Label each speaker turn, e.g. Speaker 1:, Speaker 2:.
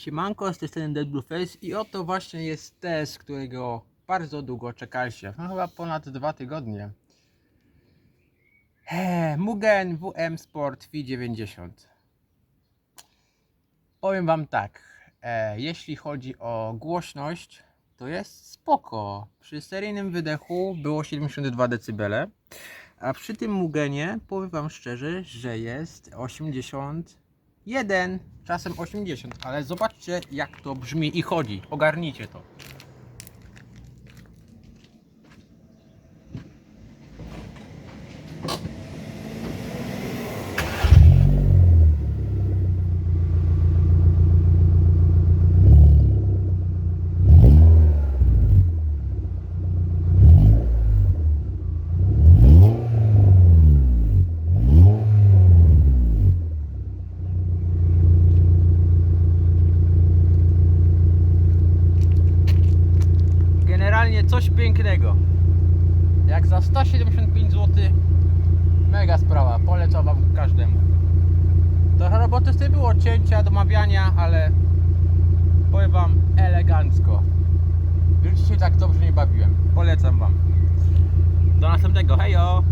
Speaker 1: Siemanko, z tej strony Face i oto właśnie jest test, którego bardzo długo czekaliście. No chyba ponad dwa tygodnie. Mugen WM Sport V90. Powiem wam tak, e, jeśli chodzi o głośność, to jest spoko. Przy seryjnym wydechu było 72 dB, a przy tym Mugenie powiem wam szczerze, że jest 81, czasem 80, ale zobaczcie jak to brzmi i chodzi. Ogarnijcie to. Generalnie coś pięknego. Jak za 175 zł mega sprawa, polecam wam każdemu. Trochę roboty z tym było, cięcia, domawiania, ale powiem wam elegancko. Życiu się tak dobrze nie bawiłem. Polecam wam. Do następnego, hejo!